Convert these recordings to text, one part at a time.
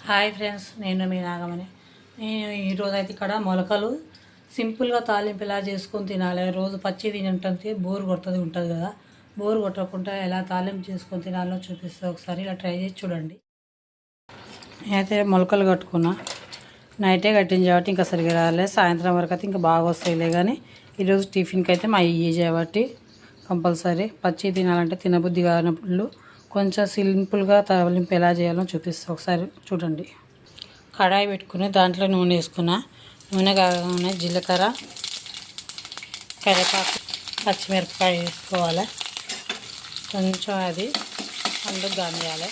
Hi friends నేను మీ నాగమని నేను ఈరోజు అయితే ఇక్కడ మొలకలు సింపుల్గా తాలింపు ఎలా చేసుకొని తినాలి రోజు పచ్చి తింటుంటే బోర్ కొడుతుంది ఉంటుంది కదా. బోర్ కొట్టకుండా ఎలా తాలింపు చేసుకొని తినాలో చూపిస్తే ఒకసారి ఇలా ట్రై చేసి చూడండి. నేనైతే మొలకలు కట్టుకున్నా. నైటే కట్టింది కాబట్టి ఇంకా సరిగా రాలే సాయంత్రం వరకు అయితే ఇంకా బాగా వస్తాయిలే కానీ ఈరోజు టిఫిన్కి అయితే మా ఇయ్యి కాబట్టి కంపల్సరీ పచ్చి తినాలంటే తినబుద్ధి కానప్పుడు కొంచెం సింపుల్గా తాలింపు ఎలా చేయాలో చూపిస్తాను ఒకసారి చూడండి. కడాయి పెట్టుకుని దాంట్లో నూనె వేసుకున్నా. నూనె కాగానే జీలకర్ర కరివేపాకు పచ్చిమిరపకాయ వేసుకోవాలి. కొంచెం అది అందుకు గానియాలి.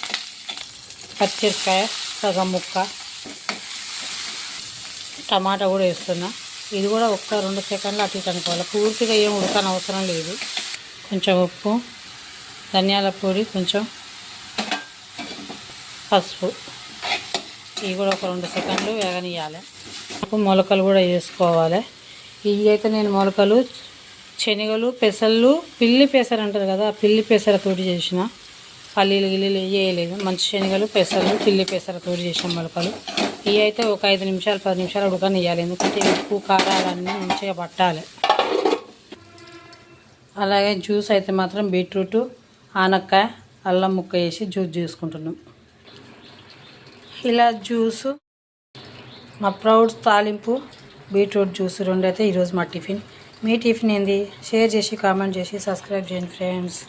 పచ్చిమిరపకాయ సగం ముక్క. టమాటా కూడా వేస్తున్నా. ఇది కూడా ఒక్క రెండు సెకండ్లు అటు ఇటు అనుకోవాలి. పూర్తిగా ఏం ఉడకని అవసరం లేదు. కొంచెం ఉప్పు. ధనియాల పొడి కొంచెం పసుపు. ఇవి కూడా ఒక రెండు సెకండ్లు వేగనియాలి మొలకలు కూడా వేసుకోవాలి. ఇవి అయితే నేను మొలకలు శనగలు పెసళ్ళు పిల్లి పెసర అంటారు కదా ఆ పిల్లి పెసరతోటి చేసిన. పల్లీలు గిల్లీలు వేయలేదు. మంచి శనగలు పెసలు పిల్లి పెసరతోటి చేసిన మొలకలు. ఇవి అయితే ఒక ఐదు నిమిషాలు పది నిమిషాలు ఉడకనియాలి ఎందుకంటే ఉప్పు కారాలన్నీ మంచిగా పట్టాలి. అలాగే జ్యూస్ అయితే మాత్రం బీట్రూటు ఆనక్కాయ అల్లం ముక్క వేసి జ్యూస్ చేసుకుంటున్నాం. ఇలా జ్యూసు మా ప్రౌడ్ తాలింపు బీట్రూట్ జ్యూస్ రెండు అయితే ఈరోజు మా టిఫిన్. మీ టిఫిన్ ఏంది? షేర్ చేసి కామెంట్ చేసి సబ్స్క్రైబ్ చేయండి ఫ్రెండ్స్.